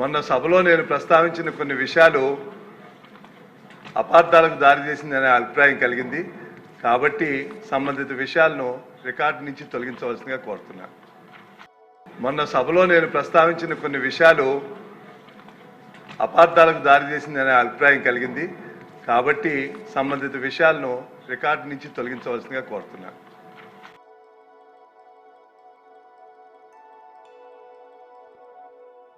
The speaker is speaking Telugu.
మొన్న సభలో నేను ప్రస్తావించిన కొన్ని విషయాలు అపార్థాలకు దారితీసిందనే అభిప్రాయం కలిగింది. కాబట్టి సంబంధిత విషయాలను రికార్డు నుంచి తొలగించవలసిందిగా కోరుతున్నాను మొన్న సభలో నేను ప్రస్తావించిన కొన్ని విషయాలు అపార్థాలకు దారితీసిందనే అభిప్రాయం కలిగింది. కాబట్టి సంబంధిత విషయాలను రికార్డు నుంచి తొలగించవలసిందిగా కోరుతున్నాను